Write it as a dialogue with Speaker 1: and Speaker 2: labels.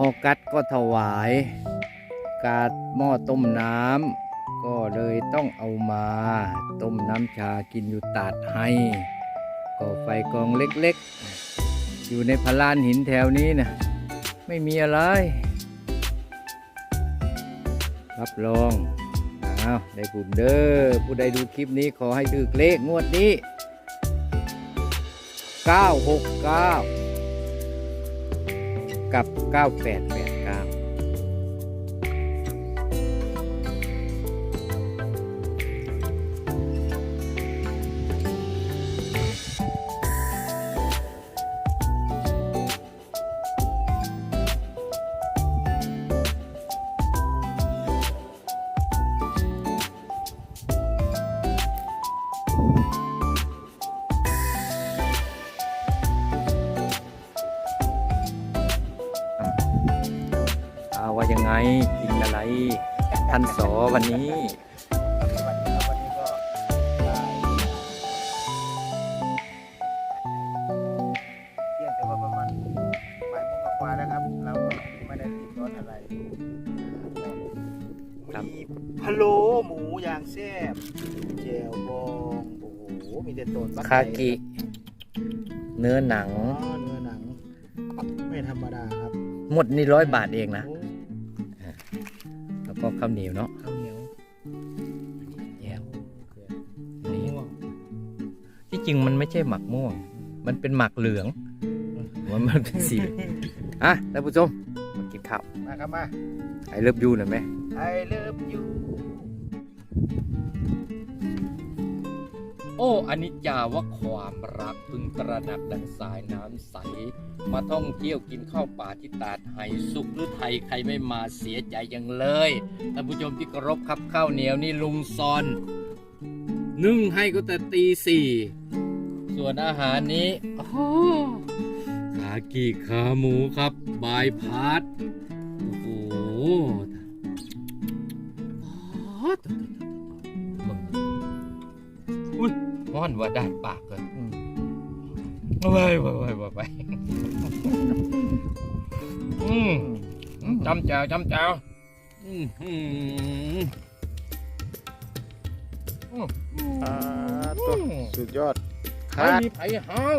Speaker 1: ออกัสก็ถวาย กาดหม้อต้มน้ำก็เลยต้องเอามา ต้มน้ำชากินอยู่ตาดให้ก่อไฟกองเล็กๆ อยู่ในพลานหินแถวนี้นะไม่มีอะไร รับรองอ้าวได้บุญเด้อผู้ใดดูคลิปนี้ขอให้ถือเลขงวดนี้ 969 กับ 9889 ว่ายังไงกินอะไรท่านสอวันนี้
Speaker 2: วันนี้ครับวันนี้ก็ได้เที่ยงแต่ว่าประมาณบ่ายโมงกว่าๆแล้วครับเราก็ไม่ได้รีบร้อนอะไร
Speaker 1: ครับ
Speaker 2: มีพะโล้หมูอย่างแซ่บเจลบองโอ้โหมีแต่โตนบัก
Speaker 1: คากิ เนื้อหนัง
Speaker 2: อ๋อเนื้อหนัง ไม่ธรรมดาครับ
Speaker 1: หมดนี่ร้อยบาทเองนะ
Speaker 2: โอ้
Speaker 1: แล้วก็ข้าวเหนียวเนาะ
Speaker 2: ข้าวเหนียว
Speaker 1: แย่ว
Speaker 2: มะ
Speaker 1: นี่
Speaker 2: ม่วง
Speaker 1: ที่จริงมันไม่ใช่หมักม่วง มันเป็นหมักเหลืองมันมันเป็นสีอะท่านผู้ชมมากินข้าว
Speaker 2: มาครับมา
Speaker 1: ไอเลิฟยูหน่อยไหม
Speaker 2: I love you
Speaker 1: โอ้อนิจจาว่าความรักพึงตระหนักดังสายน้ำใส มาท่องเที่ยวกินข้าวป่าที่ตาดไห่สุขหรือไทยใครไม่มาเสียใจยังเลยท่านผู้ชมที่เคารพครับข้าวเหนียวนี่ลุงซอนนึ่งให้ก็แต่ตีสี่ส่วนอาหารนี้โอ้โหขากีขาหมูครับบายพาร์ทโอ้โห ม้อนว่าด้านปากเลยไปไปไปไปอืมจำแจวจำแจวอืมอืม
Speaker 2: อ่าตัวสุดยอด
Speaker 1: ใครมีไผ่ห้อง